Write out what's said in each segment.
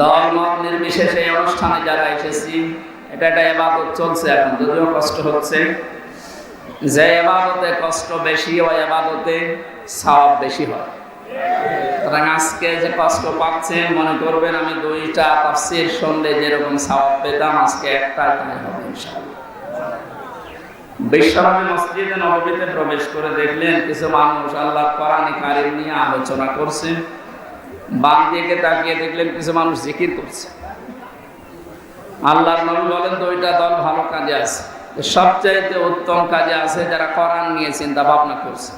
দল, মত নির্বিশেষে অনুষ্ঠানে যারা এসেছি, এটা একটা এবাদত চলছে এখন, যদিও কষ্ট হচ্ছে। যে এবাদতে কষ্ট বেশি, ওই এবাদতে বেশি হয়। সুতরাং আজকে যে কষ্ট মনে করবেন আমি দুইটা তাফসির শুনলে যেরকম সওয়াব পেতাম, আজকে একটা হবে বিশ্বনবী মসজিদে নববীতে প্রবেশ করে দেখলেন, কিছু মানুষ আল্লাহ কোরআনে কারিম নিয়ে আলোচনা করছে। বাম দিকে তাকিয়ে দেখলেন কিছু মানুষ জিকির করছে। আল্লাহর নবী বলেন, দুইটা দল ভালো কাজে আছে। সবচাইতে উত্তম কাজে আছে যারা কোরআন নিয়ে চিন্তা ভাবনা করছে।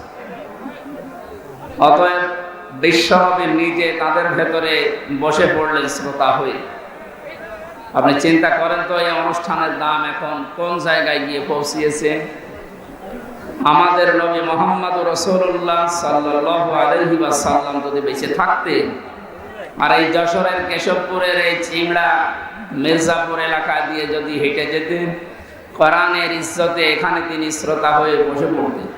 অতএব বিশ্বনবী নিজে তাদের ভেতরে বসে পড়লেন শ্রোতা হয়ে। আপনি চিন্তা করেন তো, এই অনুষ্ঠানের দাম এখন কোন জায়গায় গিয়ে পৌঁছিয়েছে? আমাদের নবী মোহাম্মদ রসুল্লাহ সাল্লাহ আলহি সাল্লাম যদি বেঁচে থাকতে, আর এই যশোরের কেশবপুরের এই চিংড়া মির্জাপুর এলাকা দিয়ে যদি হেঁটে যেতেন, কোরআনের ইজ্জতে এখানে তিনি শ্রোতা হয়ে বসে পড়তেন।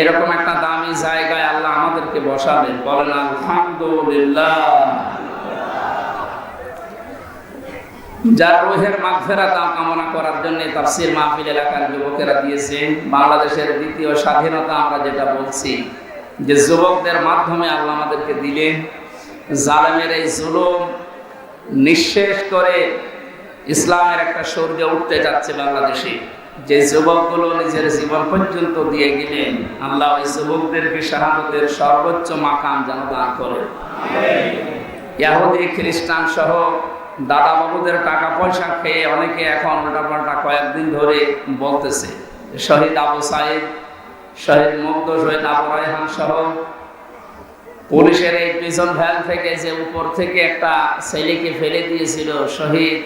এরকম একটা দামি জায়গায় আল্লাহ আমাদেরকে বসাবেন, বলেন, আলহামদুলিল্লাহ। যার রোহের মাগফেরাত কামনা করার জন্য তাফসির মাহফিল এলাকার যুবকেরা দিয়েছে বাংলাদেশের দ্বিতীয় স্বাধীনতা আমরা যেটা বলছি যে যুবকদের মাধ্যমে আল্লাহ আমাদেরকে দিলেন। জালেমের এই জুলুম নিঃশেষ করে ইসলামের একটা সূর্য উঠতে যাচ্ছে বাংলাদেশে। যে যুবকগুলো নিজের জীবন পর্যন্ত দিয়ে গেলেন আল্লাহ ওই যুবকদেরকে শাহাদতের সর্বোচ্চ মাকাম যেন দান করে ইয়াহুদি খ্রিস্টান সহ দাদা বাবুদের টাকা পয়সা খেয়ে অনেকে এখন উল্টাপাল্টা কয়েকদিন ধরে বলতেছে, শহীদ আবু সাইদ, শহীদ মুগ্ধ, শহীদ আবু রায়হান সহ পুলিশের এই পিছন ভ্যান থেকে যে উপর থেকে একটা ছেলেকে ফেলে দিয়েছিল শহীদ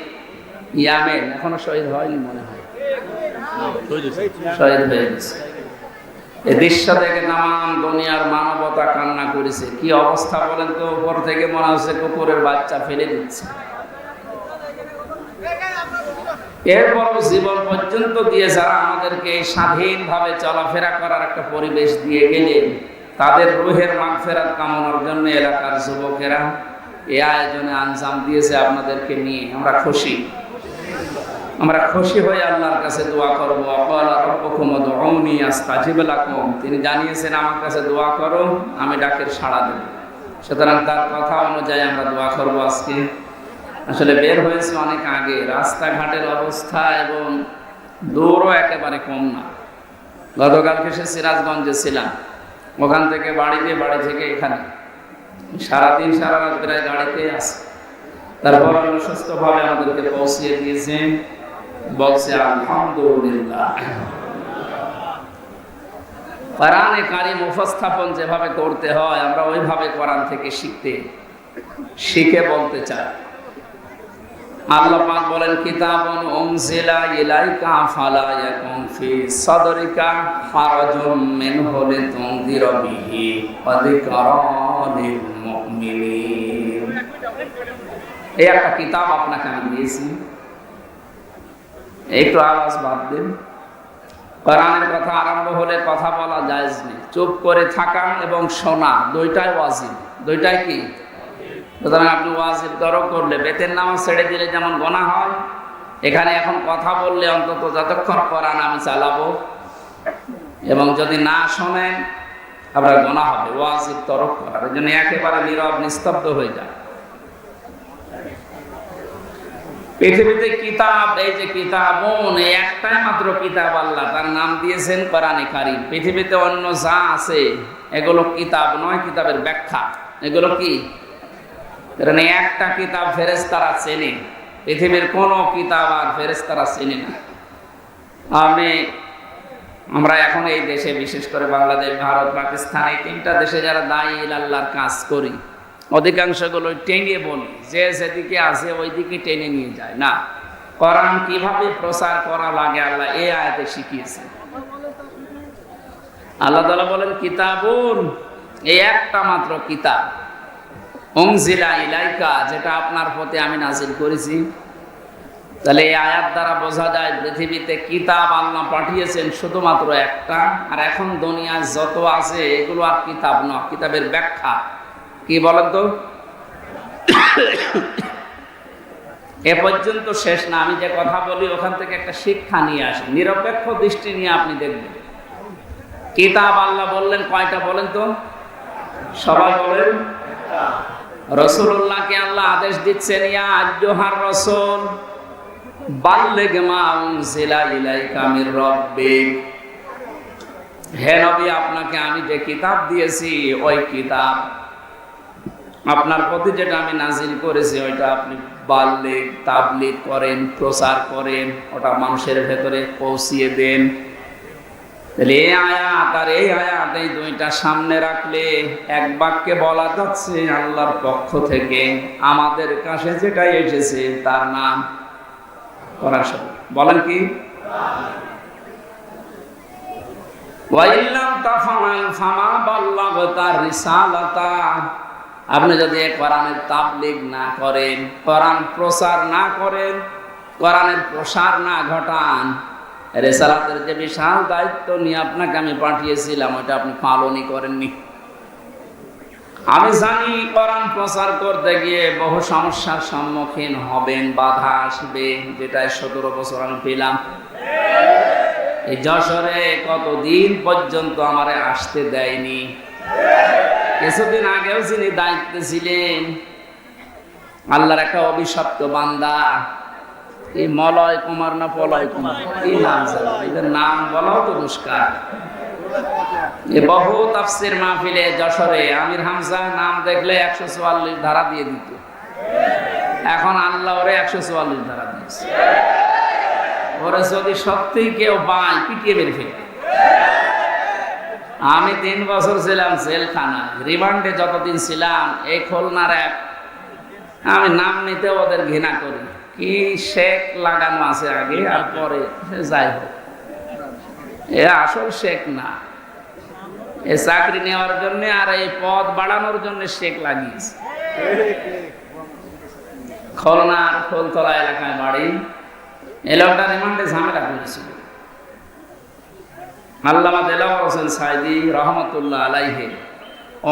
ইয়ামেন, এখনও শহীদ হয়নি মনে হয়। শহীদ হয়ে গেছে। এই দৃশ্য থেকে নানান দুনিয়ার মানবতা কান্না করেছে। কি অবস্থা বলেন তো? উপর থেকে মনে হচ্ছে কুকুরের বাচ্চা ফেলে দিচ্ছে। এরপরও জীবন পর্যন্ত দিয়ে যারা আমাদেরকে স্বাধীনভাবে চলাফেরা করার একটা পরিবেশ দিয়ে গেলেন, তাদের রুহের মাগফেরাত কামনার জন্য এলাকার যুবকেরা এ আয়োজনে আঞ্জাম দিয়েছে আপনাদেরকে নিয়ে। আমরা খুশি। আমরা খুশি হয়ে আল্লাহর কাছে দোয়া করব। তিনি জানিয়েছেন, আমার কাছে দোয়া করো, আমি ডাকের সাড়া দেব। সুতরাং তার কথা অনুযায়ী আমরা দোয়া করব আজকে। আসলে বের হয়েছে অনেক আগে। রাস্তাঘাটের অবস্থা এবং দৌড়ও একেবারে কম না। গতকালকে সে সিরাজগঞ্জে ছিলাম। ওখান থেকে বাড়িতে বাড়ি থেকে এখানে। সারাদিন, সারা রাত প্রায় গাড়িতে আসে তারপর সুস্থভাবে আমাদেরকে পৌঁছিয়ে দিয়েছেন বলছে, আলহামদুলিল্লাহ। কোরআনে কারিম উপস্থাপন যেভাবে করতে হয়, আমরা ওইভাবে কোরআন থেকে শিখতে, শিখে বলতে চাই। আল্লাহ পাক বলেন, কিতাবুন উনজিলা ইলাইকা ফালা ইয়াকুন ফি লিতুনদিরা বিহি মুমিনিন. এই একটা কিতাব আপনাকে আমি দিয়েছি। একটু আওয়াজ বাদ দিন। কোরআনের কথা আরম্ভ হলে কথা বলা জায়েজ নেই। চুপ করে থাকা এবং শোনা, দুইটাই ওয়াজিব। দুইটাই কি? সুতরাং আপনি ওয়াজিব দরক করলে, বেতের নামাজ ছেড়ে দিলে যেমন গোনা হয়, এখানে এখন কথা বললে অন্তত যতক্ষণ কোরআন আমি চালাবো। এবং যদি না শোনেন, আপনার গোনা হবে, ওয়াজিব তরক করার জন্য একেবারে নীরব, নিস্তব্ধ হয়ে যায় পৃথিবীতে কিতাব, এই যে কিতাবন, এই একটাই মাত্র কিতাব আল্লাহ, তার নাম দিয়েছেন কোরআনে কারিম। পৃথিবীতে অন্য যা আছে, এগুলো কিতাব নয়, কিতাবের ব্যাখ্যা। এগুলো কি? কারণ একটা কিতাব ফেরেস্তারা চেনে। পৃথিবীর কোনো কিতাব আর ফেরেস্তারা চেনে না। আমি, আমরা এখন এই দেশে, বিশেষ করে বাংলাদেশ, ভারত, পাকিস্তান, এই তিনটা দেশে যারা দায়ী আল্লাহর কাজ করি, অধিকাংশগুলো টেনে বলি, যে যেদিকে আছে ওই দিকে টেনে নিয়ে যায়। না, কোরআন কীভাবে প্রচার করা লাগে আল্লাহ এই আয়াতে শিখিয়েছে আল্লাহ তালা বলেন, কিতাবুন, এই একটা মাত্র কিতাব। অংজিলা ইলাইকা, যেটা আপনার প্রতি আমি নাজিল করেছি। তাহলে এই আয়াত দ্বারা বোঝা যায় পৃথিবীতে কিতাব আল্লাহ পাঠিয়েছেন শুধুমাত্র একটা, আর এখন দুনিয়ায় যত আছে, এগুলো আর কিতাব নয় কিতাবের ব্যাখ্যা। কি বলেন তো? এ পর্যন্ত শেষ না, আমি যে কথা বলি, ওখান থেকে একটা শিক্ষা নিয়ে আসি। নিরপেক্ষ দৃষ্টি নিয়ে আপনি দেখবেন। কিতাব আল্লাহ বললেন, কয়টা বলেন তো? সবাই বলেন। রসুল্লাহকে আল্লাহ আদেশ দিচ্ছেন, ইয়া আজ্জোহার রসুল মা হে নবী, আপনাকে আমি যে কিতাব দিয়েছি, ওই কিতাব আপনার প্রতি যেটা আমি নাজিল করেছি, ওইটা আপনি বাল্যিক তাবলিগ করেন, প্রচার করেন, ওটা মানুষের ভেতরে পৌঁছিয়ে দেন। তাহলে এই আয়াত আর এই আয়াত এই দুইটা সামনে রাখলে এক বাক্যে বলা যাচ্ছে, আল্লাহর পক্ষ থেকে আমাদের কাছে যেটা এসেছে তার নাম করার বলেন কি? আপনি যদি কোরআনের তাবলিগ না করেন, কোরআন প্রচার না করেন, কোরআনের প্রসার না ঘটান রেসালাতের যে বিশাল দায়িত্ব নিয়ে আপনাকে আমি পাঠিয়েছিলাম ওটা আপনি পালনই করেননি। আমি জানি কোরআন প্রচার করতে গিয়ে বহু সমস্যার সম্মুখীন হবেন, বাধা আসবে যেটা সতেরো বছর আমি পেলাম। এই যশোরে কতদিন পর্যন্ত আমারে আসতে দেয়নি? কিছুদিন আগেও যিনি দায়িত্বে ছিলেন, আল্লাহর একটা অভিশপ্ত বান্দা এই মলয় কুমার না পলয় কুমার? এই নাম এদের নাম বলাও তো দুষ্কার। এ বহু তাফসির মাহফিলে যশোরে আমির হামজা নাম দেখলে একশো চুয়াল্লিশ ধারা দিয়ে দিত। এখন আল্লাহ ওরে একশো চুয়াল্লিশ ধারা দিয়েছে। ওরে যদি সত্যি কেউ পায়, পিটিয়ে বের ফেলবে। আমি তিন বছর ছিলাম জেলখানায়। রিমান্ডে যতদিন ছিলাম, এই খুলনার এক আমি নাম নিতে ওদের ঘৃণা করি কি শেখ লাগানো আছে আগে আর পরে? যাই হোক। এ আসল শেখ না। এ চাকরি নেওয়ার জন্য আর এই পদ বাড়ানোর জন্য শেখ লাগিয়েছে। খুলনার ফুলতলা এলাকায় বাড়ি। এই লোকটা রিমান্ডে ঝামেলা করেছিল। আল্লামা দেলাওয়ার হোসেন সাইদি রহমতুল্লাহ আলাইহে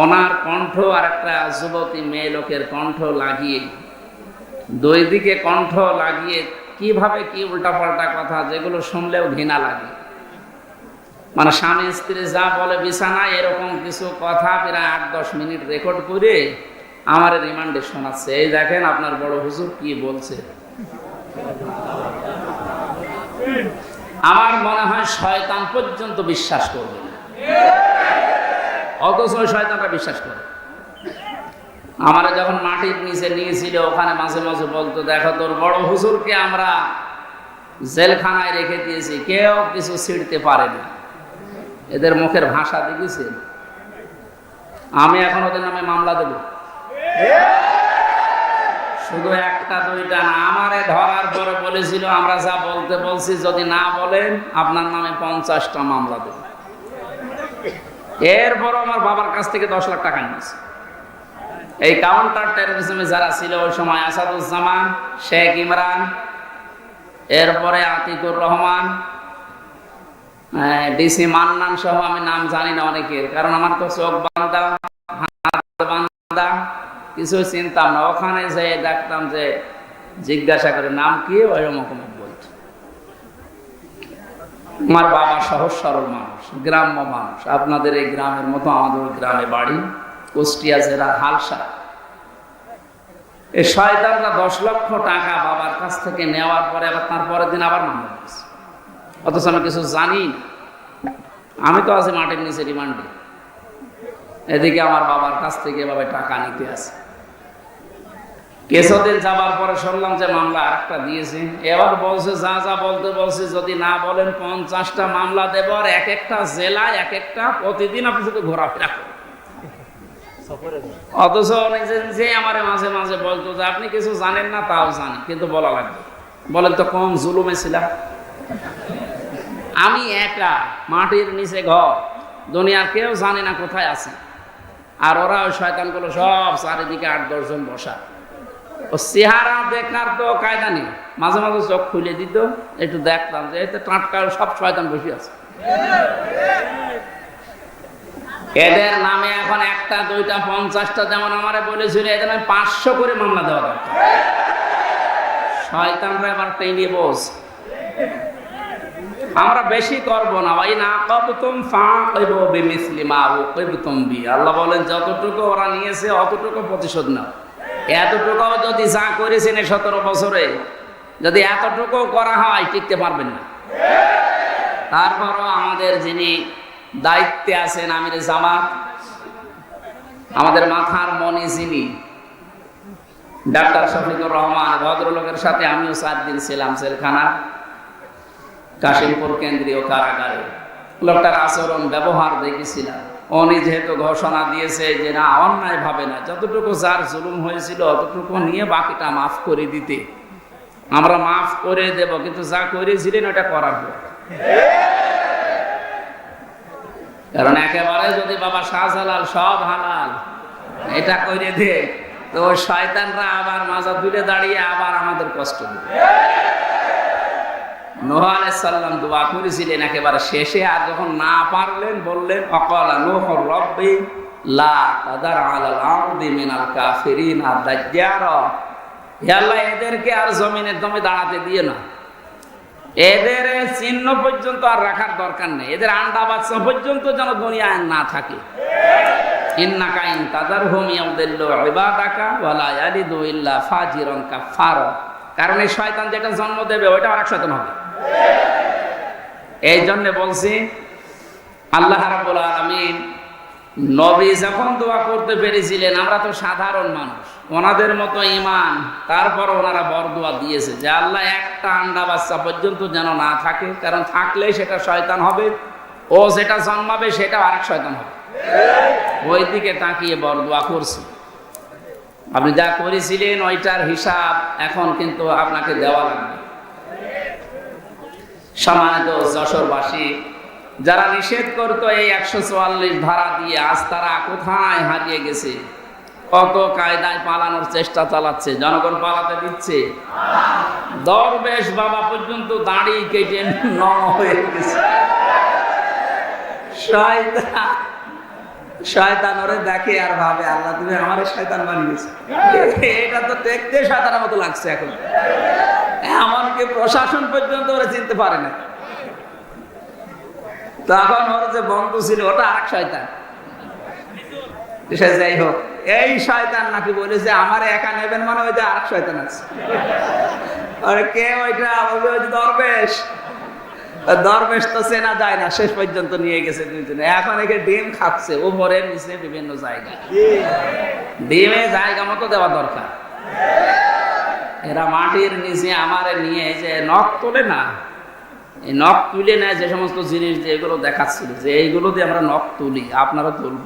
ওনার কণ্ঠ আর একটা যুবতী মেয়ে লোকের কণ্ঠ লাগিয়ে দুই দিকে কণ্ঠ লাগিয়ে কীভাবে কি উল্টাপাল্টা কথা যেগুলো শুনলেও ঘৃণা লাগে। মানে স্বামী স্ত্রী যা বলে বিছানায় এরকম কিছু কথা প্রায় আট দশ মিনিট রেকর্ড করে আমার রিমান্ডে শোনাচ্ছে। এই দেখেন আপনার বড় হুজুর কি বলছে। আমার মনে হয় শয়তান পর্যন্ত বিশ্বাস করবে না। অথচ শয়তানটা বিশ্বাস করে। আমরা যখন মাটির নিচে নিয়েছিল, ওখানে মাঝে মাঝে বলতো, দেখো তোর বড় হুজুরকে আমরা জেলখানায় রেখে দিয়েছি, কেউ কিছু ছিঁড়তে পারে না এদের মুখের ভাষা দেখেছে? আমি এখন ওদের নামে মামলা দেব। শুধু একটা, দুইটা না, আমারে ধরার পরে বলেছিল, আমরা যা বলতে বলছি, যদি না বলেন, আপনার নামে পঞ্চাশটা মামলা দেব। এরপর আমার বাবার কাছ থেকে দশ লাখ টাকা নিয়েছে। এই কাউন্টার টেরোরিজমে যারা ছিল ওই সময় আসাদুজ্জামান, শেখ ইমরান, এরপরে আতিকুর রহমান ডিসি মান্নান সহ আমি নাম জানি না অনেকের, কারণ আমার তো চোখ বান্ধা হাত বান্ধা কিছু চিনতাম না। ওখানে যে দেখতাম যে জিজ্ঞাসা করে, নাম কি? ওই রকম বলছে আমার বাবা সহজ সরল মানুষ, গ্রাম্য মানুষ। আপনাদের এই গ্রামের মতো আমাদের গ্রামে বাড়ি। কুষ্টিয়া জেলা হালসা। এই শয়তানরা দশ লক্ষ টাকা বাবার কাছ থেকে নেওয়ার পরে আবার তার পরের দিন আবার মামলা দিয়েছে অথচ আমি কিছু জানি আমি তো আছি মাটির নিচে রিমান্ডে। এদিকে আমার বাবার কাছ থেকে এভাবে টাকা নিতে আছে কিছুদিন যাবার পরে শুনলাম যে মামলা আরেকটা দিয়েছে। এবার বলছে, যা যা বলতে বলছে, যদি না বলেন পঞ্চাশটা মামলা দেব, আর এক একটা জেলায় এক একটা প্রতিদিন আপনি শুধু ঘোরাফেরা করেন অথচ নিজে নিজে আমার মাঝে মাঝে বলতো যে, আপনি কিছু জানেন না, তাও জানি কিন্তু বলা লাগবে। বলেন তো কম জুলুমে ছিলাম আমি একা, মাটির নিচে ঘর, দুনিয়ার কেউ জানে না কোথায় আছি। আর ওরা ওই শয়তানগুলো সব চারিদিকে আট দশজন বসা। ও চেহারা দেখার তো কায়দা নেই। মাঝে মাঝে চোখ খুলে দিত, একটু দেখতাম যে এতে টাটকা সব শয়তান বসে আছে। এদের নামে এখন একটা, দুইটা, পঞ্চাশটা যেমন আমারে বলেছিল, এদের নামে পাঁচশো করে মামলা দেওয়া দরকার। শয়তানরা এবার টেনে বস। আমরা বেশি করব না। ভাই না কবতুম ফাঁকব বিমিসলি মা উকিবতুম বি আল্লাহ বলেন, যতটুকু ওরা নিয়েছে, অতটুকু প্রতিশোধ নাও। এতটুকু যদি যা করেছেন এই সতেরো বছরে, যদি এতটুকু করা হয়, টিকতে পারবেন না। তারপরও আমাদের যিনি দায়িত্বে আছেন আমির জামাত। আমাদের মাথার মনে যিনি, ডাক্তার শফিকুর রহমান, ভদ্রলোকের সাথে আমিও চার দিন ছিলাম সেলখানা, কাশিমপুর কেন্দ্রীয় কারাগারে। লোকটার আচরণ, ব্যবহার দেখেছিলাম। উনি যেহেতু ঘোষণা দিয়েছে যে না, অন্যায় ভাবে না, যতটুকু যার জুলুম হয়েছিল, অতটুকু নিয়ে বাকিটা মাফ করে দিতে। আমরা মাফ করে দেব, কিন্তু যা করেছিলেন, ওটা করার কারণ একেবারে যদি বাবা শাহজালাল সব হালাল, এটা করে দে, তো ওই শয়তানরা আবার মাজা তুলে দাঁড়িয়ে আবার আমাদের কষ্ট দেবে। নোহ আলাইসাল্লাম দোয়া করেছিলেন একেবারে শেষে, আর যখন না পারলেন বললেন, অকলা নোহ রব্বি লা তাদার আলাল মিনাল কাফিরিন আর দাজ্জার। হে আল্লাহ, এদেরকে আর জমিনের দমে দাঁড়াতে দিয়ে না। এদের চিহ্ন পর্যন্ত আর রাখার দরকার নেই। এদের আন্ডা বাচ্চা পর্যন্ত যেন দুনিয়ায় না থাকে। ইন্না কাইন তাদার হোম ইয়াউদিল্লু ইবাদাকা ওয়ালা কারণ এই শয়তান যেটা জন্ম দেবে, ওইটা আরেক শয়তান হবে। এই জন্য বলছি, আল্লাহ রাব্বুল আলামিন নবী যখন দোয়া করতে পেরেছিলেন, আমরা তো সাধারণ মানুষ। ওনাদের মতো ইমান তারপর ওনারা বর দোয়া দিয়েছে যে আল্লাহ একটা আন্ডা বাচ্চা পর্যন্ত যেন না থাকে, কারণ থাকলে সেটা শয়তান হবে, ও যেটা জন্মাবে সেটা আরেক শয়তান হবে। ওই দিকে তাকিয়ে বর দোয়া করছি। আপনি যা করেছিলেন ওইটার হিসাব এখন কিন্তু আপনাকে দেওয়া লাগবে। সম্মানিত যশোরবাসী, যারা নিষেধ করতো এই একশো চুয়াল্লিশ ধারা দিয়ে, আজ তারা কোথায় হারিয়ে গেছে? কত কায়দায় পালানোর চেষ্টা চালাচ্ছে, জনগণ পালাতে দিচ্ছে। দরবেশ বাবা পর্যন্ত দাড়ি কেটে ন হয়ে গেছে। শয়তান ওরে দেখে আর ভাবে, আল্লাহ তুমি আমারে শয়তান বানিয়েছে। এটা তো দেখতে শয়তানের মতো লাগছে এখন। এমনকি প্রশাসন পর্যন্ত ওরা চিনতে পারে না। তখন ওর যে বন্ধু ছিল, ওটা আরেক শয়তান। সে যাই হোক, এই শয়তান নাকি বলেছে আমার একা নেবেন মানে ওই যে আরেক শয়তান আছে। আরে কে ওইটা? বলবে ওই যে দরবেশ। দরবেশ তো চেনা যায় না, শেষ পর্যন্ত নিয়ে গেছে দুইজনে। এখন একে ডিম খাচ্ছে উপরে নিচে বিভিন্ন জায়গা ডিমে জায়গা মতো দেওয়া দরকার। এরা মাটির নিচে আমারে নিয়ে যে নখ তোলে না, এই নখ তুলে নেয় যে সমস্ত জিনিস যে এগুলো দেখাচ্ছিল, যে এইগুলো দিয়ে আমরা নখ তুলি, আপনারা তুলব।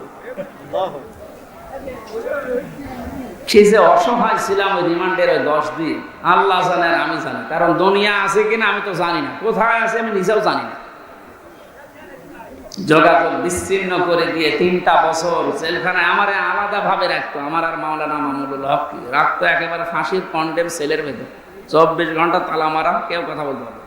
সে অসহায় ছিলাম ওই রিমান্ডের ওই দশ দিন, আল্লাহ জানে আর আমি জানি। কারণ দুনিয়া আছে কিনা আমি তো জানি না। কোথায় আছে আমি নিজেও জানি না। যোগাযোগ বিচ্ছিন্ন করে দিয়ে তিনটা বছর জেলখানায় আমার আলাদা ভাবে রাখতো। আমার আর মাওলানা মামুনুল হক রাখতো, একেবারে ফাঁসির কন্ডেম সেলের ভেতর। চব্বিশ ঘণ্টা তালা মারা, কেউ কথা বলতে পারবে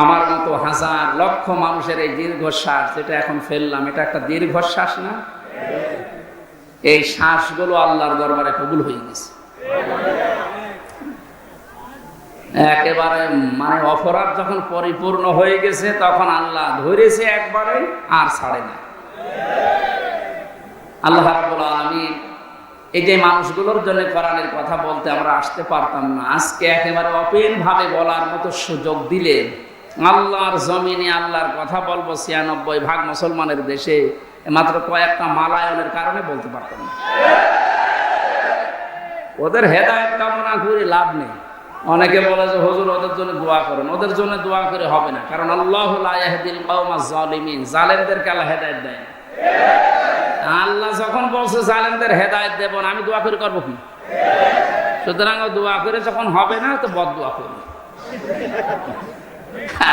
আমার মতো হাজার লক্ষ মানুষের এই দীর্ঘশ্বাস যেটা এখন ফেললাম, এটা একটা দীর্ঘশ্বাস না? এই শ্বাসগুলো আল্লাহর দরবারে কবুল হয়ে গেছে। একেবারে মানে অপরাধ যখন পরিপূর্ণ হয়ে গেছে, তখন আল্লাহ ধরেছে একবারে আর ছাড়ে না। আল্লাহ রাব্বুল আলামিন এই যে মানুষগুলোর জন্য কোরআনের কথা বলতে আমরা আসতে পারতাম না, আজকে একেবারে অপেন ভাবে বলার মতো সুযোগ দিলে আল্লাহর জমিনে আল্লাহর কথা বলব, ছিয়ানব্বই ভাগ মুসলমানের দেশে মাত্র কয়েকটা মালায়নের কারণে বলতে পারতাম না। ওদের হেদায়ত কামনা করে লাভ নেই। অনেকে বলে যে, হুজুর, ওদের জন্য দোয়া করেন। ওদের জন্য দোয়া করে হবে না। কারণ আল্লাহ জালেমদেরকে আল্লাহ হেদায়েত দেয়। আল্লাহ যখন বলছে, জালেমদের হেদায়ত দেব না, আমি দোয়া করে করব কি? সুতরাং দোয়া করে যখন হবে না, তো বদ দোয়া করবে।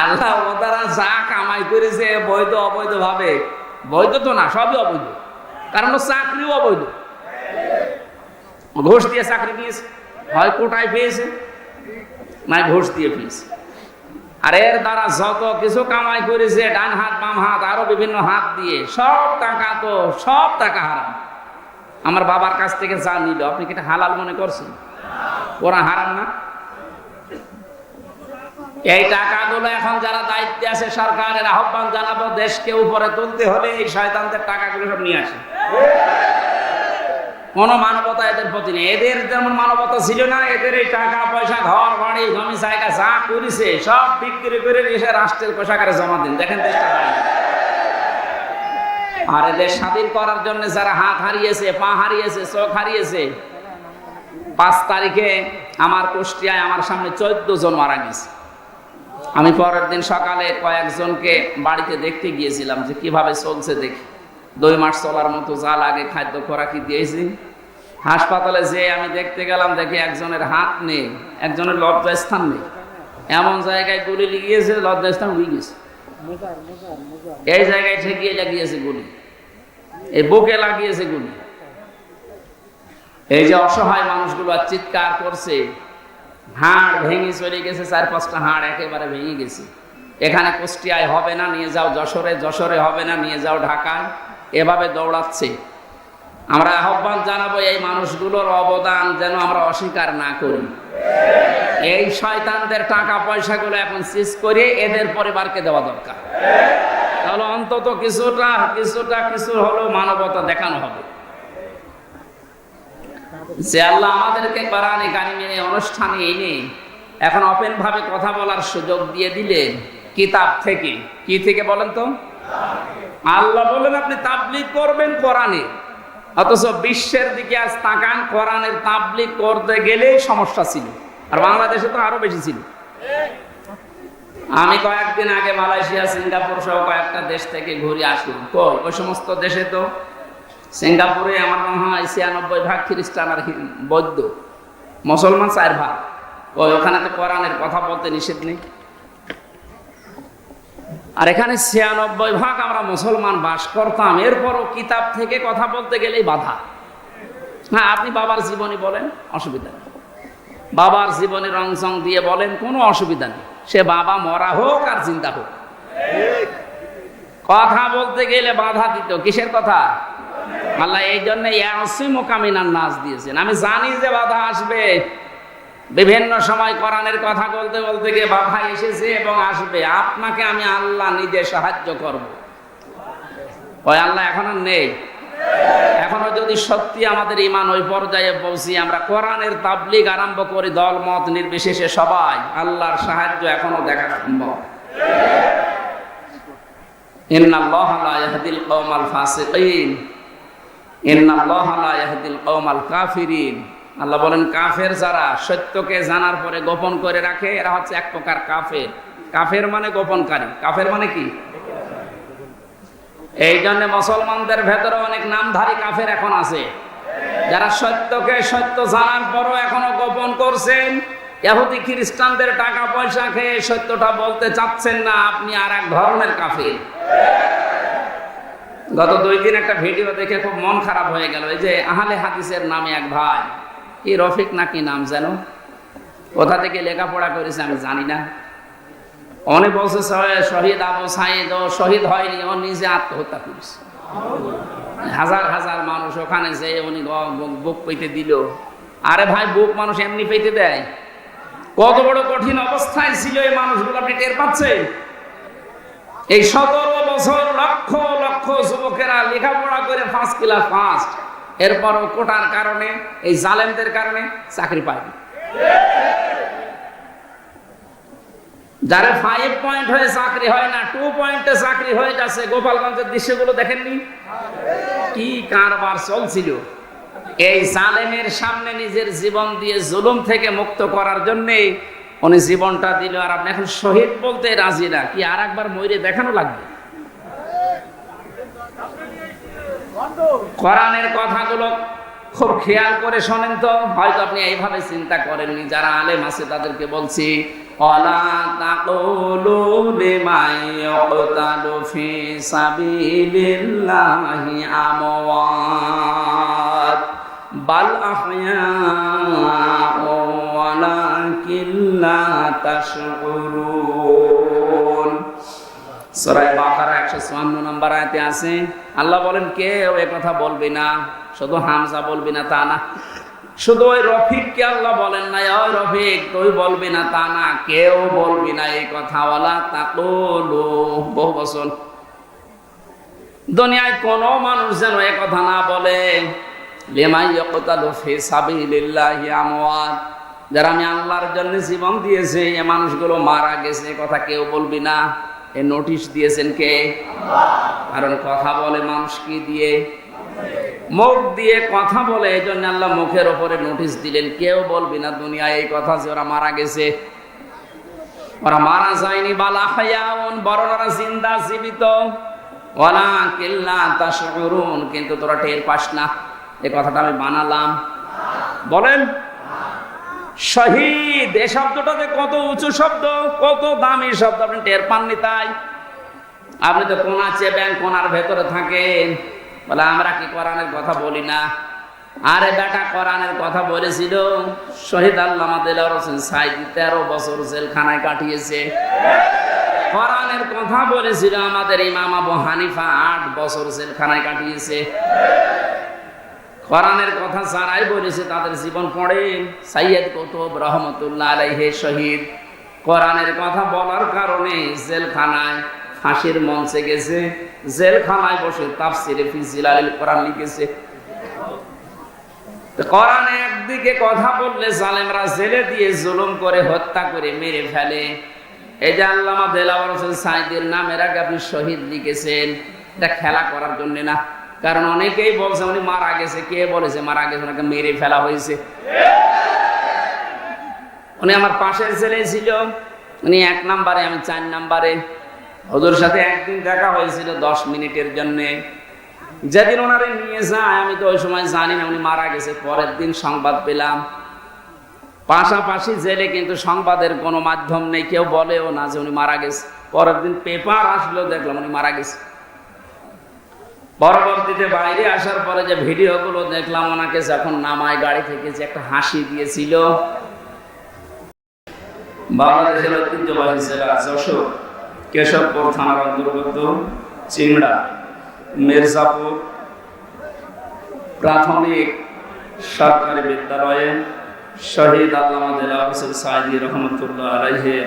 আল্লাহ ওদারা যা কামাই করেছে বৈধ অবৈধ ভাবে বৈধ তো না, সবই অবৈধ। কারণ চাকরিও অবৈধ। ঘোষ দিয়ে চাকরি পেয়েছে। হয় কোটায় পেয়েছে, নাই ঘোষ দিয়ে পেয়েছে। আর এর দ্বারা যত কিছু কামাই করেছে, ডান হাত, বাম হাত, আরও বিভিন্ন হাত দিয়ে, সব টাকা তো, সব টাকা হারাম। আমার বাবার কাছ থেকে যা নিল, আপনি কি হালাল মনে করছেন? ওরা হারাম না? এই টাকাগুলো এখন যারা দায়িত্বে আছে, সরকারের আহ্বান জানাব, দেশকে উপরে তুলতে হলে এই শয়তানদের টাকাগুলো সব নিয়ে আসে। কোনো মানবতা এদের প্রতি নেই। এদের যেমন মানবতা ছিল না, এদের এই টাকা, পয়সা, ঘর, বাড়ি, জমি, জায়গা, যা করেছে, সব বিক্রি করে এসে রাষ্ট্রের কোষাগারে জমা দিন। দেখেন দেশটা আর এদের স্বাধীন করার জন্য যারা হাত হারিয়েছে, পা হারিয়েছে, চোখ হারিয়েছে, পাঁচ তারিখে আমার কুষ্টিয়ায় আমার সামনে চোদ্দ জন মারা গেছে। আমি পরের দিন সকালে কয়েকজনকে বাড়িতে দেখতে গিয়েছিলাম যে কীভাবে চলছে দেখি। দুই মাস চলার মতো যা লাগে খাদ্য খোরাকি দিয়েছি। হাসপাতালে যে আমি দেখতে গেলাম, দেখি একজনের হাত নেই, একজনের লজ্জাস্থান নেই। এমন জায়গায় গুলি লিগিয়েছে লজ্জাস্থান উড়ে গেছে। এই জায়গায় ঠেকিয়ে লাগিয়েছে গুলি। এই বুকে লাগিয়েছে গুলি। এই যে অসহায় মানুষগুলো চিৎকার করছে হাড় ভেঙে চলে গেছে, চার পাঁচটা হাড় একেবারে ভেঙে গেছে। এখানে কুষ্টিয়ায় হবে না, নিয়ে যাও যশোরে যশোরে হবে না, নিয়ে যাও ঢাকায়। এভাবে দৌড়াচ্ছে। আমরা আহ্বান জানাব এই মানুষগুলোর অবদান যেন আমরা অস্বীকার না করি। এই শয়তানদের টাকা পয়সাগুলো এখন সিজ করে এদের পরিবারকে দেওয়া দরকার। তাহলে অন্তত কিছুটা কিছুটা, কিছু হলেও মানবতা দেখানো হবে। যে আল্লাহ আমাদেরকে কোরআনে কারিমে অনুষ্ঠানে এনে এখন ওপেন ভাবে কথা বলার সুযোগ দিয়ে দিলেন কিতাব থেকে। কি থেকে বলেন তো? আল্লাহ বলেন, আপনি তাবলিগ করবেন কোরআনে। অথচ বিশ্বের দিকে আজ তাকান, কোরআনের তাবলিগ করতে গেলেই সমস্যা ছিল। আর বাংলাদেশে তো আরও বেশি ছিল। আমি কয়েকদিন আগে মালয়েশিয়া, সিঙ্গাপুর সহ কয়েকটা দেশ থেকে ঘুরে আসলাম। তো ওই সমস্ত দেশে তো সিঙ্গাপুরে আমার মনে হয় ছিয়ানব্বই ভাগ খ্রিস্টান আর বৌদ্ধ। মুসলমান চার ভাগ। ওই ওখানে তো কোরআনের কথা বলতে নিষেধ নেই। আর এখানে ছিয়ানব্বই ভাগ আমরা মুসলমান বাস করতাম। এরপরও কিতাব থেকে কথা বলতে গেলেই বাধা। হ্যাঁ আপনি বাবার জীবনী বলেন, অসুবিধা নেই। বাবার জীবনী রংসং দিয়ে বলেন, কোনো অসুবিধা নেই। সে বাবা মরা হোক আর চিন্তা হোক। কথা বলতে গেলে বাধা দিত। কিসের কথা? আল্লাহ এই জন্য মোকামিনার নাচ দিয়েছেন। আমি জানি যে বাধা আসবে। বিভিন্ন সময় কোরআনের কথা বলতে বলতে গিয়ে বাধা এসেছে এবং আসবে। আপনাকে আমি আল্লাহ নিজে সাহায্য করব। ওই আল্লাহ এখন নেই। এখনও যদি সত্যি আমাদের ইমান ওই পর্যায়ে পৌঁছি, আমরা কোরআনের তাবলিগ আরম্ভ করি দল মত নির্বিশেষে সবাই, আল্লাহর সাহায্য এখনও দেখা সম্ভব। ইন্নাল্লাহ লা ইয়াহদিল কওমাল ফাসিকিন ইন্নাল্লাহ লা ইয়াহদিল কওমাল কাফিরিন আল্লাহ বলেন, কাফের যারা সত্যকে জানার পরে গোপন করে রাখে, এরা হচ্ছে এক প্রকার কাফের। কাফের মানে গোপনকারী। কাফের মানে কি? এই জন্য মুসলমানদের ভেতরে অনেক নামধারী কাফের এখন আছে। যারা সত্যকে সত্য জানার পরও এখনও গোপন করছেন ইহুদি খ্রিস্টানদের টাকা পয়সা খেয়ে সত্যটা বলতে চাচ্ছেন না, আপনি আর এক ধরনের কাফের। গত দুই দিন একটা ভিডিও দেখে খুব মন খারাপ হয়ে গেল। যে আহলে হাদিসের নামে এক ভাই কি রফিক নাকি নাম যেন? কোথা থেকে লেখাপড়া করেছে আমি জানি না। অনেক বলছে শহীদ আবু সাইদ, ও শহীদ হয়নি, ও নিজে আত্মহত্যা করেছে। হাজার হাজার মানুষ ওখানে যে উনি বুক পেতে দিল। আরে ভাই, বুক মানুষ এমনি পেতে দেয়? কত বড় কঠিন অবস্থায় ছিল এই মানুষগুলো, আপনি টের পাচ্ছেন? এই সতেরো বছর লক্ষ লক্ষ যুবকেরা লেখাপড়া করে ফার্স্ট ক্লাস ফার্স্ট এরপরও কোটার কারণে, এই জালেমদের কারণে চাকরি পায়নি। যারা ফাইভ পয়েন্ট হয়ে চাকরি হয় না টু পয়েন্টে চাকরি হয়ে যাচ্ছে গোপালগঞ্জের দৃশ্যগুলো দেখেননি? কি কারবার চলছিল? এই জালেমের সামনে নিজের জীবন দিয়ে জুলুম থেকে মুক্ত করার জন্যে উনি জীবনটা দিল আর আপনি এখন শহীদ বলতে রাজি না। কি আর একবার ময়ূরে দেখানো লাগবে? কোরআনের কথাগুলো খুব খেয়াল করে শোনেন তো। হয়তো আপনি এইভাবে চিন্তা করেননি, যারা আলেম আছে তাদেরকে বলছি, অলা বাল আল্লাহ বলেন কেউ কথা না? শুধু হামজা না, তা না। শুধু ওই আল্লাহ বলেন না ওই রফিক, তুই বলবি না, তা না। কেউ বলবি না এই কথা বহু বছর দুনিয়ায় কোন মানুষ যেন কথা না বলে। লেমাই ইয়াকতালু যারা আমি আল্লাহর জন্য জীবন দিয়েছে, এ মানুষগুলো মারা গেছে কথা কেউ বলবি না। এ নোটিশ দিয়েছেন কে? কারণ কথা বলে মানুষ কি দিয়ে? মুখ দিয়ে কথা বলে এই জন্য আল্লাহ মুখের ওপরে নোটিশ দিলেন। কেউ বলবি না দুনিয়ায় এই কথা যে ওরা মারা গেছে। ওরা মারা যায়নি, বালা হায়াউন, বরং ওরা জিন্দা জীবিত। ওলা কিল্লা তাশউরুন, কিন্তু তোরা টের পাস না। এই কথাটা আমি বানালাম। বলেন শহীদ, এ শব্দটাতে কত উঁচু শব্দ, কত দামি শব্দ, আপনি টের পাননি তাই? আপনি তো কোনা চেবেন, কোনার ভেতরে থাকেন। বলে, আমরা কি কোরআনের কথা বলি না? আরে বেটা, কোরআনের কথা বলেছিল, শহীদ আল্লামা দেলার হোসেন সাইদি, তেরো বছর জেলখানায় কাটিয়েছে। কোরআনের কথা বলেছিল আমাদের ইমাম আবু হানিফা, আট বছর জেলখানায় কাটিয়েছে। কোরআনের কথা যারাই বলেছে তাদের জীবন পড়েন। সাইয়দ কুতুব রহমতুল্লাহ আলাইহে শহীদ। কোরআনের কথা বলার কারণে জেলখানায় ফাঁসির মঞ্চে গেছে। জেলখানায় বসে তাফসিরে ফিজিলালিল কোরআন লিখেছে। কোরআনে একদিকে কথা বললে জালেমরা জেলে দিয়ে জুলুম করে, হত্যা করে, মেরে ফেলে। এই যে আল্লামা দেলাওয়ার হোসেন সাইদের নামের আগে আপনি শহীদ লিখেছেন। এটা খেলা করার জন্য না। কারণ অনেকেই বলছে, উনি মারা গেছে। কে বলেছে, মারা গেছে? ওনাকে মেরে ফেলা হয়েছে। উনি আমার পাশের ছেলে ছিল। উনি এক নাম্বারে, আমি চার নাম্বারে। ওদের সাথে একদিন দেখা হয়েছিল দশ মিনিটের জন্যে। যেদিন ওনারে নিয়ে যায়, আমি তো ওই সময় জানি না, উনি মারা গেছে। পরের দিন সংবাদ পেলাম। পাশাপাশি জেলে কিন্তু সংবাদের কোনো মাধ্যম নেই। কেউ বলেও না যে উনি মারা গেছে। পরের দিন পেপার আসলো, দেখলাম উনি মারা গেছে। পরবর্তীতে বাইরে আসার পরে যে ভিডিওগুলো দেখলাম, ওনাকে যখন নামায়, গাড়ি থেকে যে একটা হাসি দিয়েছিল। বাংলাদেশের ঐতিহ্যবাহী জেলা যশোর, কেশবপুর থানার অন্তর্গত চিংড়া, মির্জাপুর প্রাথমিক সরকারি বিদ্যালয়ে শহীদ আল্লামা দেলা হোসেন সাইদি রহমতুল্লাহ আলাইহে